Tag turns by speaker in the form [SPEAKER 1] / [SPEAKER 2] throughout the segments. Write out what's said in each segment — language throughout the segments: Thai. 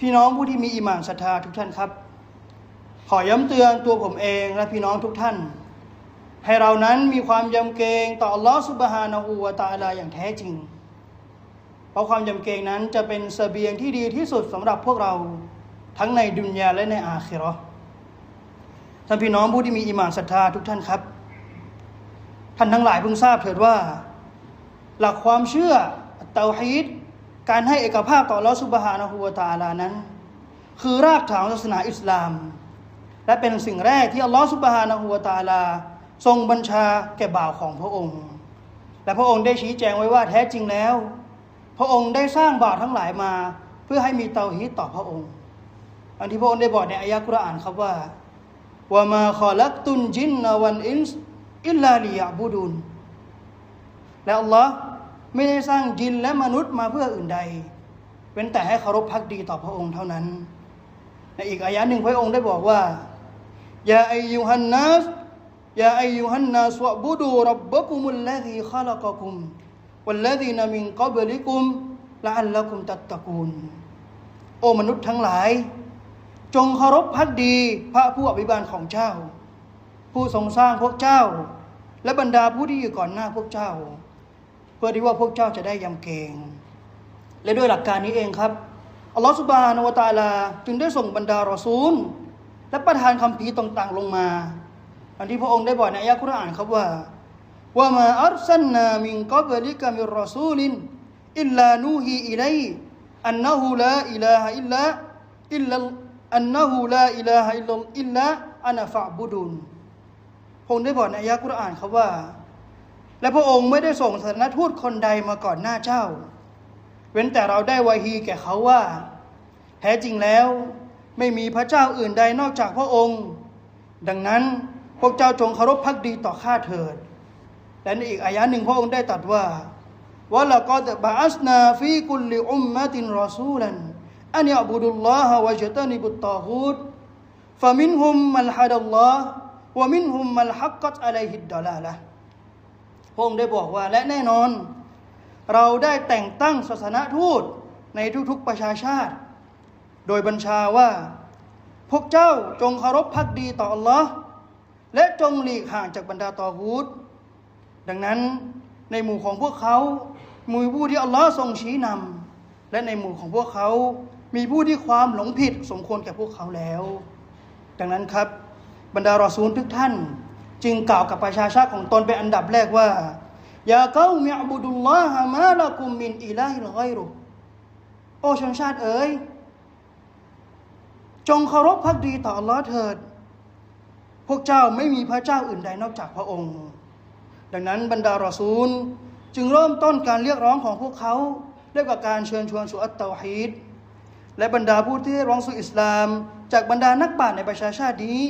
[SPEAKER 1] พี่น้องผู้ที่มีอิมานศรัทธาทุกท่านครับ ขอย้ำเตือนตัวผมเองและพี่น้องทุกท่าน ให้เรานั้นมีความยำเกรงต่ออัลลอฮฺสุบฮานะฮูวะตะอาลาอย่างแท้จริง เพราะความยำเกรงนั้นจะเป็นเสบียงที่ดีที่สุดสำหรับพวกเราทั้งในดุนยาและในอาคิราะห์ท่านพี่น้องผู้ที่มีอิมานศรัทธาทุกท่านครับ ท่านทั้งหลายเพิ่งทราบเถิดว่า หลักความเชื่อเตาฮีด การให้เอกภาพต่อลอสุบฮานะฮูวะตาลานั้น คือรากฐานศาสนาอิสลาม และเป็นสิ่งแรกที่อัลลอฮฺสุบฮานะฮูวะตาลา ทรงบัญชาแก่บ่าวของพระองค์ และพระองค์ได้ชี้แจงไว้ว่าแท้จริงแล้ว พระองค์ได้สร้างบ่าวทั้งหลายมา เพื่อให้มีเตาฮีดต่อพระองค์อันที่พระองค์ได้บอกในอายะกุรอานครับว่าว่ามาขอลักตุนจินนวันอินส์อิลลาลียะบูดุนและอัลลอฮ์ ไม่ได้สร้างจินและมนุษย์มาเพื่ออื่นใดเว้นแต่ให้เคารพพักดีต่อพระองค์เท่านั้น ในอีกอายะหนึ่งพระองค์ได้บอกว่ายาอายุฮันนัสยาอายุฮันนัสวะบุดูรับบะกุมุลลซีขลักกุมวัลลซีนมินกับลิกุมละอัลละกุมตัตตะกูลโอ้มนุษย์ทั้งหลาย จงเคารพพักดีพระผู้อภิบาลของเจ้า ผู้ทรงสร้างพวกเจ้า และบรรดาผู้ที่อยู่ก่อนหน้าพวกเจ้า เพื่อที่ว่าพวกเจ้าจะได้ยำเกรงและด้วยหลักการนี้เองครับอัลลอฮฺสุบานาวตาลา จึงได้ส่งบรรดารอซูล และประทานคำพีต่างๆลงมาอันที่พระองค์ได้บอกในอายะคุรอานครับว่าว่ามาอัลซันนามิงกับลิกามิรอซูลินอิลลานูฮีอิลัยอันนะฮูลาอิลาฮอิลลาอิลลาอันนะฮูลาอิลาฮอิลลาอิลลาอานฟะบุดุนพระองค์ได้บอกในอายะคุรอานครับว่า และพระองค์ไม่ได้ส่งศาสนทูตคนใดมาก่อนหน้าเจ้า เว้นแต่เราได้วาฮีแก่เขาว่า แท้จริงแล้วไม่มีพระเจ้าอื่นใดนอกจากพระองค์ ดังนั้นพวกเจ้าจงเคารพพักดีต่อข้าเถิด และในอีกอายะหนึ่งพระองค์ได้ตรัสว่าวะละกอดบะอัสนาฟีกุลลิอุมมะตินรอซูลันอันยะบุดุลลอฮะวะจตานิบุตตาฮูดฟะมินฮุมมัลฮัดัลลอฮ์วะมินฮุมมัลฮักกัตอะลัยฮิดดอลาละ พระองค์ได้บอกว่าและแน่นอน เราได้แต่งตั้งศาสนทูตในทุกๆประชาชาติ โดยบัญชาว่า พวกเจ้าจงเคารพพักดีต่ออัลลอฮ์และจงหลีกห่างจากบรรดาตอฮูดดังนั้นในหมู่ของพวกเขามีผู้ที่อัลลอฮ์ทรงชี้นำและในหมู่ของพวกเขา มีผู้ที่ความหลงผิดสมควรแก่พวกเขาแล้ว ดังนั้นครับ บรรดารอซูลทุกท่าน จึงกล่าวกับประชาชาติของตนเป็นอันดับแรกว่ายาเก้ามิอับุดุลลอฮะมาละกุมมินอิลาฮิลไกรุโอชนชาติเอ๋ยจงเคารพพักดีต่ออัลลอฮ์เถิด พวกเจ้าไม่มีพระเจ้าอื่นใดนอกจากพระองค์ ดังนั้นบรรดารอซูล จึงเริ่มต้นการเรียกร้องของพวกเขาด้วยกับการเชิญชวนสู่อัตเตาฮีดและบรรดาผู้ที่ร้องสู่อิสลาม จากบรรดานักปราในประชาชาตินี้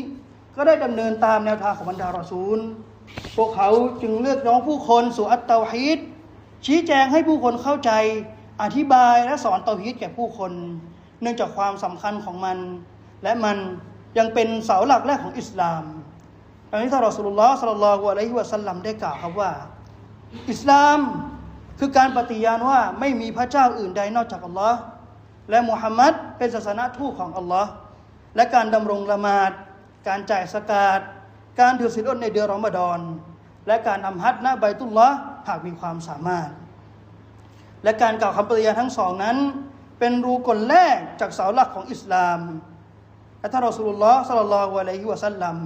[SPEAKER 1] ก็ได้ดำเนินตามแนวทางของบรรดารอซูล พวกเขาจึงเลือกน้องผู้คนสู่อัตเตาฮีดชี้แจงให้ผู้คนเข้าใจ อธิบายและสอนเตาฮีดแก่ผู้คน เนื่องจากความสำคัญของมัน และมันยังเป็นเสาหลักแรกของอิสลามดังนี้ท่านรอสุลลอฮ์สัลลัลลอฮุอะลัยฮิวะสัลลัมได้กล่าวครับว่า อิสลามคือการปฏิญาณว่าไม่มีพระเจ้าอื่นใดนอกจากอัลลอฮ์และมุฮัมมัดเป็นศาสนาทูตของอัลลอฮ์และการดำรงละหมาด การจ่ายสกาดการถือศีลอดในเดือนรอมฎอน และการทำฮัจญ์ณไบตุลลอฮ์หากมีความสามารถ และการกล่าวคำปฏิญาณทั้งสองนั้น เป็นรูกลแรกจากเสาหลักของอิสลามและท่านรอสูลุลลอฮ์สัลลัลลอฮุอะลัยฮิวะสัลลัม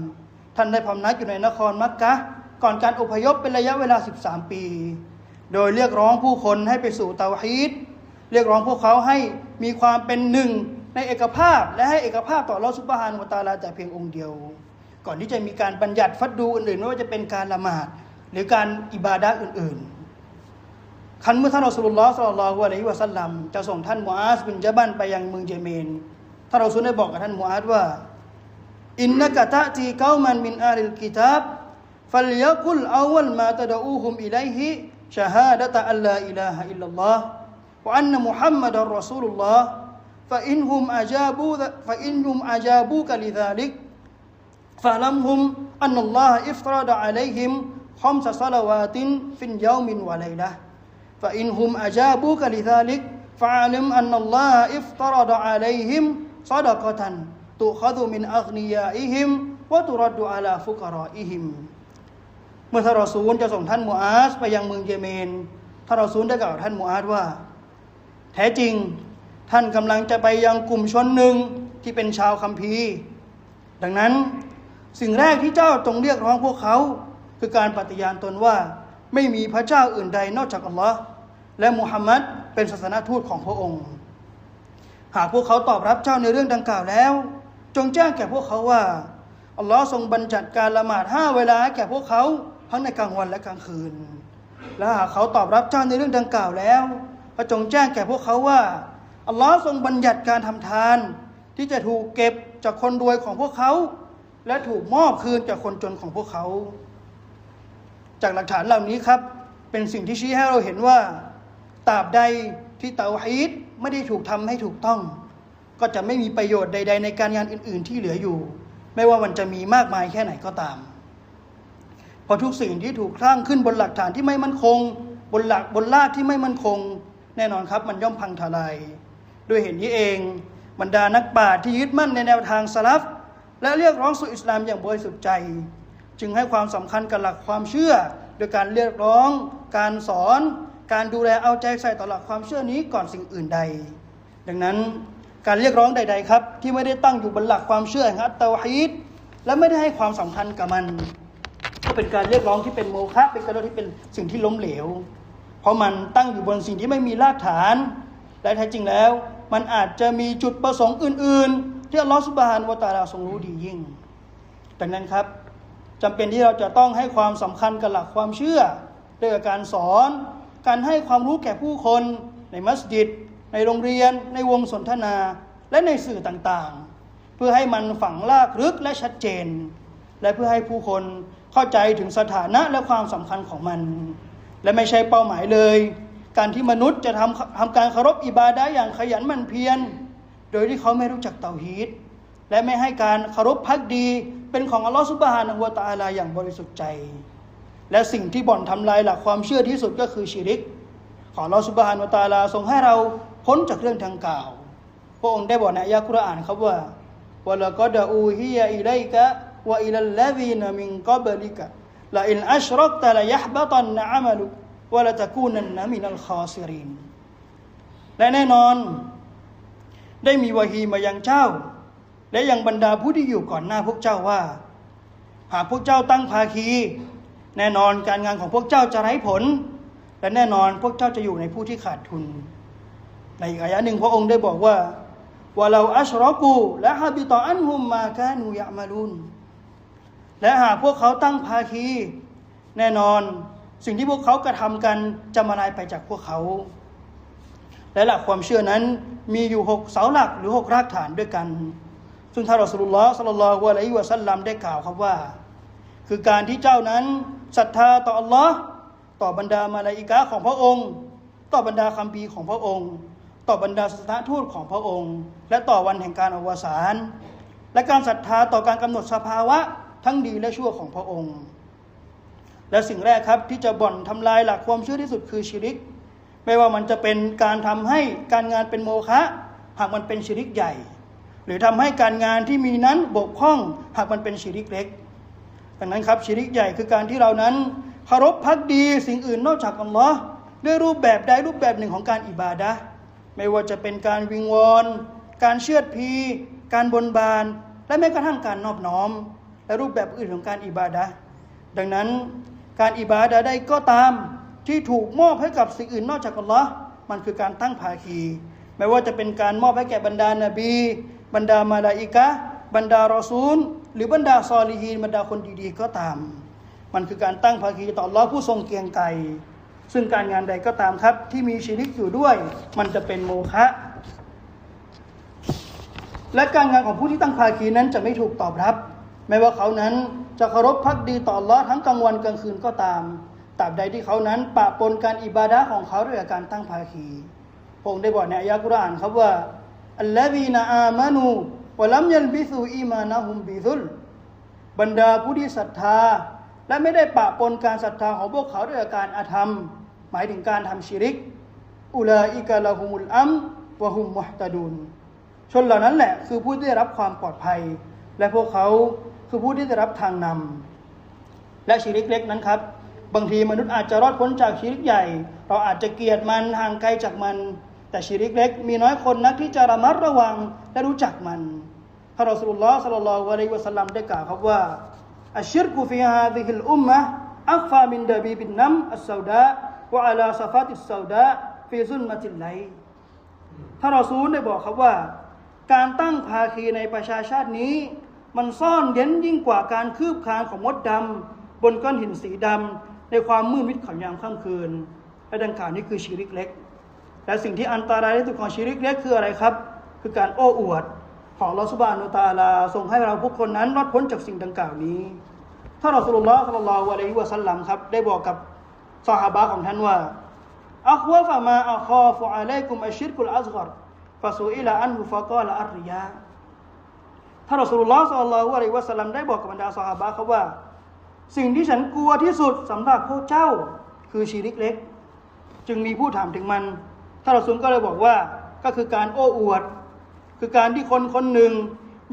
[SPEAKER 1] ท่านได้พำนักอยู่ในนครมักกะก่อนการอพยพเป็นระยะเวลา 13 ปี โดยเรียกร้องผู้คนให้ไปสู่เตาฮีดเรียกร้องพวกเขาให้มีความเป็นหนึ่ง ในเอกภาพและให้เอกภาพต่ออัลอฮฺซุบฮานุตาลาแต่เพียงองค์เดียว ก่อนที่จะมีการบัญญัติฟัดดูอื่นๆไม่ว่าจะเป็นการละหมาดหรือการอิบาดะอื่นๆคันเมื่อท่านอัสลุลลอฮ์สัลลัลลอฮุอะลัยฮิวะสัลลัมจะส่งท่านมูอาซบินจาบันไปยังเมืองเยเมนท่านอัสลุลได้บอกกับท่านมูอาซว่าอินนักะตะตีเกามันมินอาลิลกิตาบฟัลยะกุลอาวัลมาตะดอูฮุมอิไลฮิชะฮาดะตะอัลลาอิลาฮะอิลลัลลอฮ์วะอันนมุฮัมมัดอัลรอซูลุลลอฮ์ فإنهم أجابوا فإنهم أجابوك لذلك فاعلمهم أن الله افترض عليهم خمس صلوات في اليوم وليلة فإنهم أجابوك لذلك فاعلم أن الله افترض عليهم صدقة تؤخذ من أغنيائهم وترد على فقرائهم เมื่อท่านรอซูลจะส่งท่านมูอาสไปยังเมืองเยเมนท่านรอซูลได้กล่าวกับท่านมูอาสว่า แท้จริง ท่านกำลังจะไปยังกลุ่มชนหนึ่งที่เป็นชาวคัมภีร์ ดังนั้นสิ่งแรกที่เจ้าจงเรียกร้องพวกเขา คือการปฏิญาณตนว่าไม่มีพระเจ้าอื่นใดนอกจากอัลลอฮ์และมุฮัมมัดเป็นศาสนาทูตของพระองค์ หากพวกเขาตอบรับเจ้าในเรื่องดังกล่าวแล้ว จงแจ้งแก่พวกเขาว่าอัลลอฮ์ทรงบัญญัติการละหมาดห้าเวลาแก่พวกเขาทั้งในกลางวันและกลางคืน และหากเขาตอบรับเจ้าในเรื่องดังกล่าวแล้วก็จงแจ้งแก่พวกเขาว่า อัลลอฮ์ทรงบัญญัติการทำทาน ที่จะถูกเก็บจากคนรวยของพวกเขา และถูกมอบคืนจากคนจนของพวกเขา จากหลักฐานเหล่านี้ครับ เป็นสิ่งที่ชี้ให้เราเห็นว่าตราบใดที่เตาฮีดไม่ได้ถูกทำให้ถูกต้อง ก็จะไม่มีประโยชน์ใด ๆ ในการงานอื่น ๆ ที่เหลืออยู่ ไม่ว่ามันจะมีมากมายแค่ไหนก็ตามเพราะทุกสิ่งที่ถูกสร้างขึ้นบนหลักฐานที่ไม่มั่นคง บนหลักบนลากที่ไม่มั่นคง แน่นอนครับ มันย่อมพังทลาย ด้วยเหตุนี้เองบรรดานักปราชญ์ที่ยึดมั่นในแนวทางสลับและเรียกร้องสู่อิสลามอย่างบริสุทธิ์ใจ จึงให้ความสำคัญกับหลักความเชื่อ โดยการเรียกร้อง การสอน การดูแลเอาใจใส่ต่อหลักความเชื่อนี้ก่อนสิ่งอื่นใด ดังนั้นการเรียกร้องใด ๆ ครับ ที่ไม่ได้ตั้งอยู่บนหลักความเชื่อแห่งอัตตาฮีดและไม่ได้ให้ความสำคัญกับมัน ก็เป็นการเรียกร้องที่เป็นโมฆะเป็นการเรียกร้องที่เป็นสิ่งที่ล้มเหลว เพราะมันตั้งอยู่บนสิ่งที่ไม่มีรากฐานและแท้จริงแล้ว มันอาจจะมีจุดประสงค์อื่น ๆ ที่อัลลอฮฺสุบฮานวะตาลาทรงรู้ดียิ่งดังนั้นครับจำเป็นที่เราจะต้องให้ความสำคัญกับหลักความเชื่อด้วยการสอน การให้ความรู้แก่ผู้คน ในมัสยิด ในโรงเรียน ในวงสนทนา และในสื่อต่างๆ เพื่อให้มันฝังลากลึกและชัดเจน และเพื่อให้ผู้คนเข้าใจถึงสถานะและความสำคัญของมัน และไม่ใช่เป้าหมายเลย การที่มนุษย์จะทำทำการเคารพอิบาดะอย่างขยันหมั่นเพียร โดยที่เขาไม่รู้จักเตาฮีดและไม่ให้การเคารพพักดี เป็นของอัลลอฮฺสุบฮานะฮูวะตะอาลาอย่างบริสุทธิ์ใจ และสิ่งที่บ่อนทำลายหลักความเชื่อที่สุดก็คือชิริก ขออัลลอฮฺสุบฮานะฮูวะตะอาลาทรงให้เราพ้นจากเรื่องทางกล่าว พระองค์ได้บอกในอายะกุรอานครับว่าวะละกอดอูฮิยะอิลัยกะวะอิลัลลซีนมินกับลิกะละอินอัชรักตะละยะฮบตันนะอะมะลุ วะละตะกูนันนะมินัลคอซิรินและแน่นอน ได้มีวะฮีมายังเจ้า และยังบรรดาผู้ที่อยู่ก่อนหน้าพวกเจ้าว่า หากพวกเจ้าตั้งภาคี แน่นอนการงานของพวกเจ้าจะไร้ผล และแน่นอนพวกเจ้าจะอยู่ในผู้ที่ขาดทุน ในอีกอายะหนึ่งพระองค์ได้บอกว่าวะเราอัชรอกูและฮะบิตออันฮุมมากานูยะมาลุนและหากพวกเขาตั้งภาคี แน่นอน สิ่งที่พวกเขากระทำกันจะมาลายไปจากพวกเขา และหลักความเชื่อนั้นมีอยู่หกเสาหลักหรือหกรากฐานด้วยกัน ซึ่งท่านรอสุลลอฮ์สัลลัลลอฮุอะลัยฮิวะสัลลัมได้กล่าวครับว่า คือการที่เจ้านั้นศรัทธาต่ออัลลอฮ์ต่อบรรดามาลาอิกะของพระองค์ ต่อบรรดาคัมภีร์ของพระองค์ ต่อบรรดาศานทูตของพระองค์ และต่อวันแห่งการอวสานและการศรัทธาต่อการกำหนดสภาวะทั้งดีและชั่วของพระองค์ และสิ่งแรกครับที่จะบ่อนทำลายหลักความเชื่อที่สุดคือชิริก ไม่ว่ามันจะเป็นการทำให้การงานเป็นโมฆะหากมันเป็นชิริกใหญ่ หรือทำให้การงานที่มีนั้นบกพร่อง หากมันเป็นชิริกเล็กดังนั้นครับชิริกใหญ่คือการที่เรานั้นเคารพพักดีสิ่งอื่นนอกจากอัลลอฮ์ด้วยรูปแบบใดรูปแบบหนึ่งของการอิบาดะไม่ว่าจะเป็นการวิงวอน การเชื่อดพี การบนบาน และแม้กระทั่งการนอบน้อม และรูปแบบอื่นของการอิบาดะดังนั้น การอิบาดะใดก็ตามที่ถูกมอบให้กับสิ่งอื่นนอกจากอัลลอฮ์มันคือการตั้งภาคีไม่ว่าจะเป็นการมอบให้แก่บรรดานาบี บรรดามาลาอิกะบรรดารอซูล หรือบรรดาซอลีฮีนบรรดาคนดีๆก็ตาม มันคือการตั้งภาคีต่ออัลลอฮ์ผู้ทรงเกียงไกรซึ่งการงานใดก็ตามครับ ที่มีชีริกอยู่ด้วย มันจะเป็นโมฆะและการงานของผู้ที่ตั้งภาคีนั้นจะไม่ถูกตอบรับ ไม่ว่าเขานั้นจะเคารพพักดีต่อลอทั้งกลางวันกลางคืนก็ตามตราบใดที่เขานั้นปะปนการอิบาดะของเขาด้วยการตั้งภาคีพงได้บอกในอายะกุรอานครับว่าอัลลอฮีนาอามานูวะลัมยัลบิซูอีมานะฮุมบิซุลบรรดาผู้ที่ศรัทธา และไม่ได้ปะปนการศรัทธาของพวกเขาด้วยการอาธรรม หมายถึงการทำชิริก อุลาอิกะละฮุมุลอัมวะฮุมมุฮตะดุนชนเหล่านั้นแหละคือผู้ที่ได้รับความปลอดภัย และพวกเขา คือผู้ที่ได้รับทางนำและชีริกเล็กนั้นครับ บางทีมนุษย์อาจจะรอดพ้นจากชีริกใหญ่ เราอาจจะเกลียดมันห่างไกลจากมัน แต่ชีริกเล็ก มีน้อยคนนักที่จะระมัดระวังและรู้จักมันท่านรอสุลลอฮ์สัลลัลลอฮุอะลัยฮิวะสัลลัมได้กล่าวครับว่าอัชชิรกุฟิฮาดิฮิลอุมมะอัคฟามินดาบีบินนัมอัสซาดะวะอาลาซาฟาติสซาดะฟีซุนมาติลไลท่านรอซูลได้บอกครับว่า การตั้งภาคีในประชาชาตินี้ มันซ่อนเร้นยิ่งกว่าการคืบคลานของมดดำบนก้อนหินสีดำในความมืดมิดของยามค่ำคืน และดังกล่าวนี้คือชีริกเล็ก และสิ่งที่อันตรายที่สุดของชีริกเล็กคืออะไรครับ คือการโอ้อวดของลอสุบานุตาลาส่งให้เราผู้คนนั้นรอดพ้นจากสิ่งดังกล่าวนี้ถ้าเราสุลลอฮ์สัลลัลลอฮุอะลัยฮิวะสัลลัมครับได้บอกกับซอฮาบะของท่านว่าอัควะฟะมาอัคอฟุอะลัยกุมอัชชิรกุลอัซกรฟะซูอิลาอันฮุฟะกอลอัรริยา ท่านรอสุลลอฮ์สัลลัลลอฮุอะลัยวะสัลลัมได้บอกกับบรรดาซอฮาบะครับว่า สิ่งที่ฉันกลัวที่สุดสำหรับพวกเจ้าคือชีริกเล็ก จึงมีผู้ถามถึงมันท่านรอซูลก็เลยบอกว่าก็คือการโอ้อวด คือการที่คนคนหนึ่ง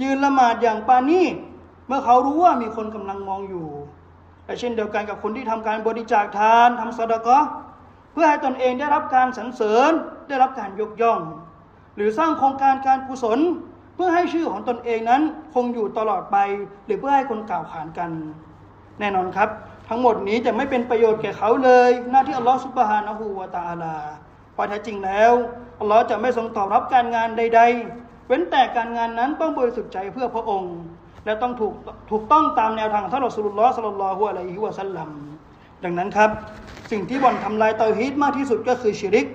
[SPEAKER 1] ยืนละหมาดอย่างปานีเมื่อเขารู้ว่ามีคนกำลังมองอยู่และเช่นเดียวกันกับคนที่ทำการบริจาคทานทำสดกะเพื่อให้ตนเองได้รับการสรรเสริญได้รับการยกย่อง หรือสร้างโครงการการกุศล เพื่อให้ชื่อของตนเองนั้นคงอยู่ตลอดไป หรือเพื่อให้คนกล่าวขานกัน แน่นอนครับ ทั้งหมดนี้จะไม่เป็นประโยชน์แก่เขาเลย หน้าที่อัลลอฮฺสุบฮานะฮูวาตาอาลาพอแท้จริงแล้วอัลลอฮ์จะไม่ทรงตอบรับการงานใด ๆ เว้นแต่การงานนั้นต้องบริสุทธิ์ใจเพื่อพระองค์ และต้องถูกถูกต้องตามแนวทางของท่านรอสุลลอฮ์สลลัลลอฮุอะลัยฮิวะสัลลัมดังนั้นครับ สิ่งที่บ่อนทำลายเตาฮีดมากที่สุดก็คือชิริก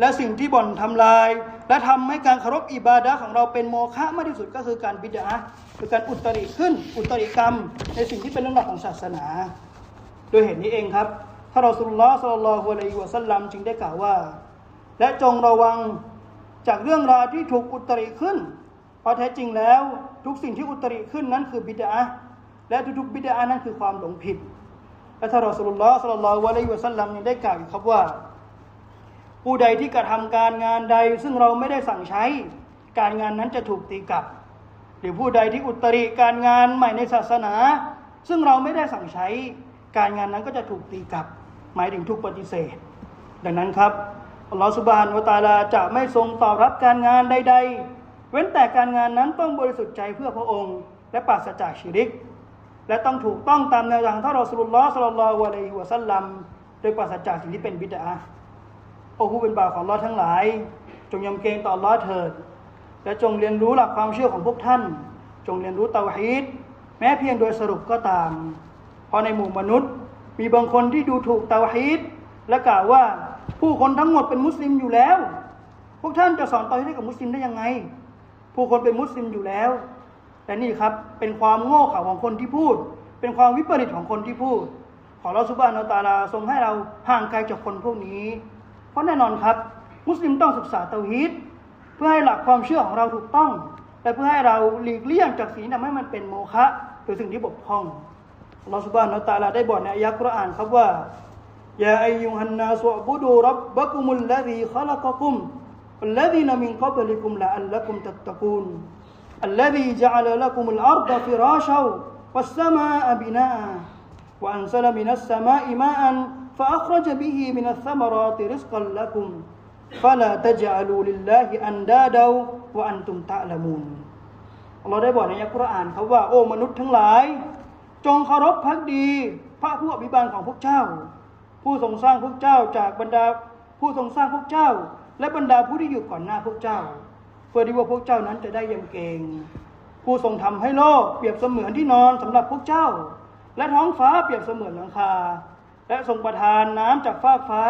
[SPEAKER 1] และสิ่งที่บ่อนทำลาย และทำให้การเคารพอิบาดะของเราเป็นโมฆะมากที่สุดก็คือการบิดาคือการอุตริขึ้น อุตริกรรม ในสิ่งที่เป็นเรื่องราวของศาสนา โดยเหตุนี้เองครับท่านรอสุลลอฮ์สัลลัลลอฮุอะลัยฮิวะสัลลัมจึงได้กล่าวว่า และจงระวังจากเรื่องราวที่ถูกอุตริขึ้น เพราะแท้จริงแล้วทุกสิ่งที่อุตริขึ้นนั้นคือบิดาและทุกๆบิดานั้นคือความหลงผิดและท่านรอสุลลอฮ์สัลลัลลอฮุอะลัยฮิวะสัลลัมยังได้กล่าวอีกครับว่า ผู้ใดที่กระทำการงานใด ซึ่งเราไม่ได้สั่งใช้ การงานนั้นจะถูกตีกลับ หรือผู้ใดที่อุตริการงานใหม่ในศาสนา ซึ่งเราไม่ได้สั่งใช้ การงานนั้นก็จะถูกตีกลับ หมายถึงถูกปฏิเสธ ดังนั้นครับอัลลอฮฺสุบานวตาลาจะไม่ทรงตอบรับการงานใด ๆ เว้นแต่การงานนั้นต้องบริสุทธิ์ใจเพื่อพระองค์ และปราศจากชิริก และต้องถูกต้องตามแนวทางท่านรอสุลลอฮ์สลลลลอฮุอะลัยฮิวะสัลลัมโดยปราศจากสิ่งที่เป็นบิดา โอ้ผู้เป็นบ่าวของลอทั้งหลาย จงยำเกรงต่อลอเถิด และจงเรียนรู้หลักความเชื่อของพวกท่าน จงเรียนรู้เตาฮีดแม้เพียงโดยสรุปก็ตาม เพราะในหมู่มนุษย์ มีบางคนที่ดูถูกเตาฮีดและกล่าวว่าผู้คนทั้งหมดเป็นมุสลิมอยู่แล้ว พวกท่านจะสอนเตาฮีดให้กับมุสลิมได้ยังไง ผู้คนเป็นมุสลิมอยู่แล้วแต่นี่ครับเป็นความโง่เขลาของคนที่พูด เป็นความวิปริตของคนที่พูด ขอเราสุบานอัตาลาทรงให้เราห่างไกลจากคนพวกนี้ ราะแน่นอนครับ มุสลิมต้องศึกษาเตาฮีดเพื่อให้หลักความเชื่อของเราถูกต้อง และเพื่อให้เราหลีกเลี่ยงจากสิ่งที่ทำให้มันเป็นโมฆะหรือสิ่งที่บกพร่องเราสุบานอัลตาลาได้บอกในอายะห์กุรอานครับว่า يا أيها الناس اعبدوا ربكم الذي خلقكم والذين من قبلكم لعلكم تتقون الذي جعل لكم الأرض فراشا والسماء بناء وأنزل من السماء ماء فأخرج به من الثمرات رزقا لكم فلا تجعلوا لله أندادا وأنتم تعلمون เราได้บอกในอัลกุรอานครับว่าโอ้มนุษย์ทั้งหลาย จงเคารพพักดี พระผู้อภิบาลของพวกเจ้า ผู้ทรงสร้างพวกเจ้าจากบรรดาผู้ทรงสร้างพวกเจ้า และบรรดาผู้ที่อยู่ก่อนหน้าพวกเจ้า เพื่อที่ว่าพวกเจ้านั้นจะได้ยำเกรง ผู้ทรงทำให้โลกเปรียบเสมือนที่นอนสำหรับพวกเจ้า และท้องฟ้าเปรียบเสมือนหลังคา และทรงประทานน้ำจากฟากฟ้า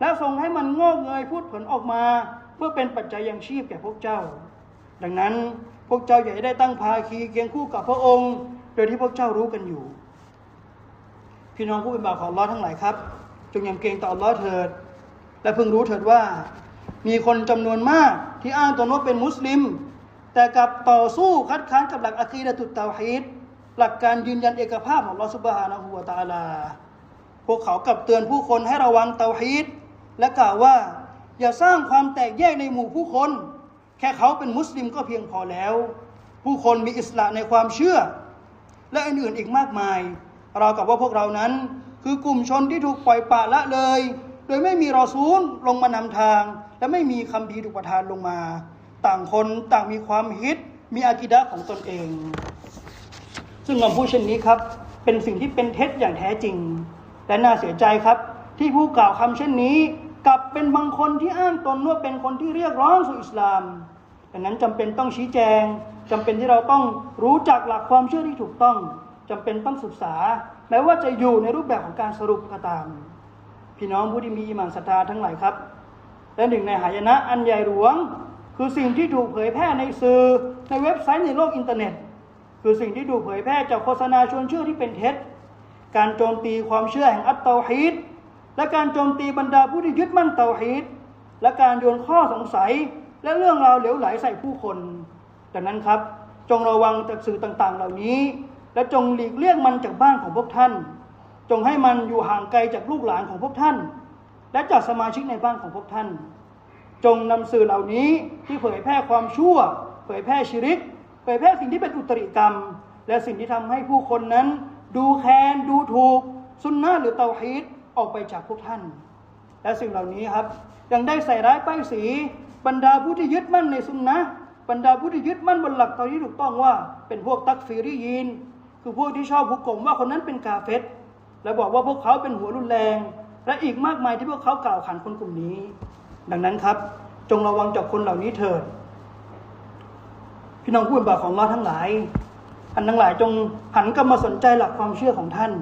[SPEAKER 1] และทรงให้มันงอกเงยพูดผลออกมา เพื่อเป็นปัจจัยยังชีพแก่พวกเจ้า ดังนั้นพวกเจ้าอย่าได้ตั้งภาคีเคียงคู่กับพระองค์ โดยที่พวกเจ้ารู้กันอยู่ พี่น้องผู้เป็นบ่าวของลอทั้งหลายครับ จงยำเกรงต่อลอเถิด และพึงรู้เถิดว่า มีคนจำนวนมากที่อ้างตนว่าเป็นมุสลิม แต่กลับต่อสู้คัดค้านกับหลักอะคีดะตุตเตาฮีด หลักการยืนยันเอกภาพของลอฮ์ซุบฮานะฮูวะตาลา พวกเขากลับเตือนผู้คนให้ระวังเตาฮีดและกล่าวว่า อย่าสร้างความแตกแยกในหมู่ผู้คน แค่เขาเป็นมุสลิมก็เพียงพอแล้ว ผู้คนมีอิสระในความเชื่อ และอื่นๆอีกมากมาย เรากับว่าพวกเรานั้น คือกลุ่มชนที่ถูกปล่อยปละละเลย โดยไม่มีรอซูลลงมานำทาง และไม่มีคำพีถูกประทานลงมา ต่างคนต่างมีความฮิตมีอากิดะของตนเอง ซึ่งคำพูดเช่นนี้ครับ เป็นสิ่งที่เป็นเท็จอย่างแท้จริง และน่าเสียใจครับ ที่ผู้กล่าวคำเช่นนี้กลับเป็นบางคนที่อ้างตนว่าเป็นคนที่เรียกร้องสู่อิสลามดังนั้นจำเป็นต้องชี้แจงจำเป็นที่เราต้องรู้จักหลักความเชื่อที่ถูกต้องจำเป็นต้องศึกษา แม้ว่าจะอยู่ในรูปแบบของการสรุปก็ตาม พี่น้องผู้ที่มีอิมานศรัทธาทั้งหลายครับ และหนึ่งในหายนะอันใหญ่หลวง คือสิ่งที่ถูกเผยแพร่ในสื่อในเว็บไซต์ในโลกอินเทอร์เน็ต คือสิ่งที่ถูเผยแพร่จากโฆษณาชวนเชื่อที่เป็นเท็จ การโจมตีความเชื่อแห่งอัตเตาฮีดและการโจมตีบรรดาผู้ที่ยึดมั่นเตาฮีดและการโยนข้อสงสัยและเรื่องราวเหลวไหลใส่ผู้คน ดังนั้นครับ จงระวังจากสื่อต่างๆ เหล่านี้ และจงหลีกเลี่ยงมันจากบ้านของพวกท่าน จงให้มันอยู่ห่างไกลจากลูกหลานของพวกท่าน และจากสมาชิกในบ้านของพวกท่าน จงนำสื่อเหล่านี้ที่เผยแพร่ความชั่ว เผยแพร่ชิริก ยแพร่สิ่งที่เป็นอุตริกรรม และสิ่งที่ทำให้ผู้คนนั้น ดูแคลนดูถูกสุนนะหรือเตาฮีดออกไปจากพวกท่าน และสิ่งเหล่านี้ครับ ยังได้ใส่ร้ายป้ายสี บรรดาผู้ที่ยึดมั่นในสุนนะบรรดาผู้ที่ยึดมั่นบนหลักตอนที่ถูกต้องว่าเป็นพวกตักฟีรียีน คือพวกที่ชอบหุกกลมว่าคนนั้นเป็นกาเฟตและบอกว่าพวกเขาเป็นหัวรุนแรง และอีกมากมายที่พวกเขากล่าวขันคนกลุ่มนี้ ดังนั้นครับ จงระวังจากคนเหล่านี้เถิด พี่น้องผู้เป็นบาปของเราทั้งหลายท่านทั้งหลายจงหันกลับมาสนใจหลักความเชื่อของท่าน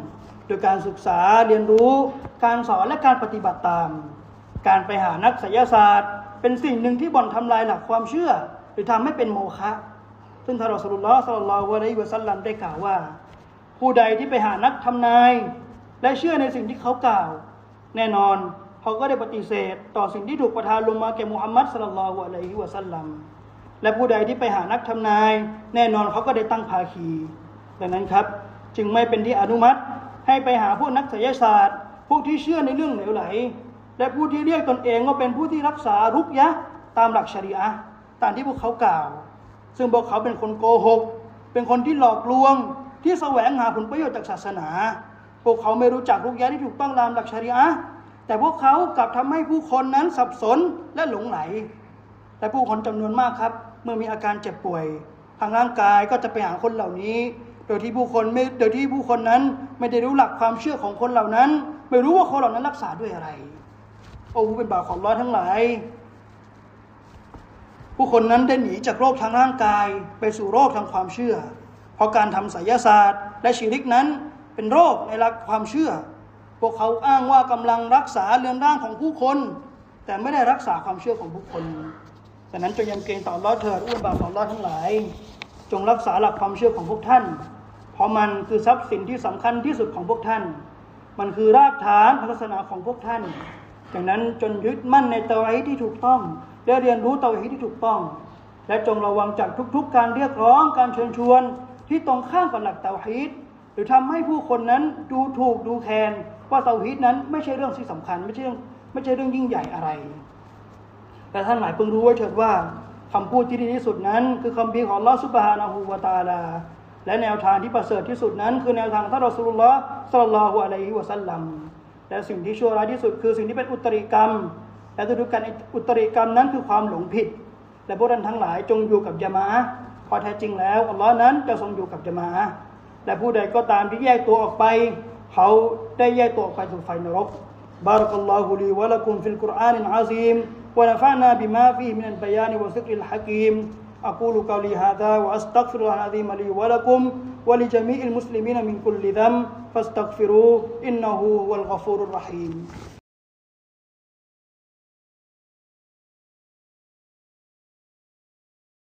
[SPEAKER 1] โดยการศึกษาเรียนรู้การสอนและการปฏิบัติตาม การไปหานักไสยศาสตร์ เป็นสิ่งหนึ่งที่บ่อนทำลายหลักความเชื่อ หรือทำให้เป็นโมฆะซึ่งทารอสุลลอฮ์สัลลัลลอฮุอะลัยฮิวะสัลลัมได้กล่าวว่า ผู้ใดที่ไปหานักทำนาย และเชื่อในสิ่งที่เขากล่าว แน่นอนเขาก็ได้ปฏิเสธ ต่อสิ่งที่ถูกประทานลงมาแก่มุฮัมมัดสัลลัลลอฮุอะลัยฮิวะสัลลัม และผู้ใดที่ไปหานักทำนาย แน่นอนเขาก็ได้ตั้งภาคี ดังนั้นครับ จึงไม่เป็นที่อนุมัติให้ไปหาพวกนักไสยศาสตร์ พวกที่เชื่อในเรื่องเหลวไหล และผู้ที่เรียกตนเองว่าเป็นผู้ที่รักษารุกยะตามหลักชริอะตามที่พวกเขากล่าว ซึ่งพวกเขาเป็นคนโกหก เป็นคนที่หลอกลวง ที่แสวงหาผลประโยชน์จากศาสนา พวกเขาไม่รู้จักรุกยะที่ถูกต้องตามหลักชริอะแต่พวกเขากลับทำให้ผู้คนนั้นสับสนและหลงไหล และผู้คนจำนวนมากครับ เมื่อมีอาการเจ็บป่วย ทางร่างกายก็จะไปหาคนเหล่านี้ โดยที่ผู้คนไม่โดยที่ผู้คนนั้นไม่ได้รู้หลักความเชื่อของคนเหล่านั้น ไม่รู้ว่าคนเหล่านั้นรักษาด้วยอะไร โอ้เป็นบาปของร้อยทั้งหลาย ผู้คนนั้นได้หนีจากโรคทางร่างกาย ไปสู่โรคทางความเชื่อ เพราะการทำไสยศาสตร์ และชีริกนั้นเป็นโรคในหลักความเชื่อ พวกเขาอ้างว่ากำลังรักษาเรือนร่างของผู้คน แต่ไม่ได้รักษาความเชื่อของผู้คน ดังนั้นจงยำเกรงต่ออัลลอฮ์เถิดอ้วนบาปของอัลลอฮ์ทั้งหลาย จงรักษาหลักความเชื่อของพวกท่าน เพราะมันคือทรัพย์สินที่สำคัญที่สุดของพวกท่าน มันคือรากฐานทางศาสนาของพวกท่านดังนั้นจนยึดมั่นในเตาฮีที่ถูกต้อง และเรียนรู้เตาฮีที่ถูกต้อง และจงระวังจากทุกๆ การเรียกร้องการเชิญชวน ที่ตรงข้ามกับหลักเตาฮีดหรือทำให้ผู้คนนั้นดูถูกดูแคลนว่าเตาฮีดนั้นไม่ใช่เรื่องที่สำคัญ ไม่ใช่เรื่องไม่ใช่เรื่องยิ่งใหญ่อะไร แต่ท่านหลายเพิ่งรู้ไว้เถิดว่าคำพูดที่ดีที่สุดนั้น คือคำพีของลอสุบฮานาหูวาตาลา และแนวทางที่ประเสริฐที่สุดนั้น คือแนวทางท่านรอสุลลอฮ์สัลลัลลอฮุอะลัยฮิวะสัลลัมและสิ่งที่ชั่วร้ายที่สุดคือสิ่งที่เป็นอุตริกรรม และทุกการอุตริกรรมนั้นคือความหลงผิด และพวกท่านทั้งหลายจงอยู่กับยามะพอแท้จริงแล้วอัลลอฮ์นั้นจะทรงอยู่กับยามะและผู้ใดก็ตามที่แยกตัวออกไป เขาได้แยกตัวออกไปสู่ไฟนรก بارك الله لي ولكم في القرآن العظيم ونفعنا بما فيه من البيان والذكر الحكيم. أقول قولي هذا وأستغفر الله العظيم لي ولكم ولجميع المسلمين من كل ذنب فاستغفروه إنه هو الغفور الرحيم.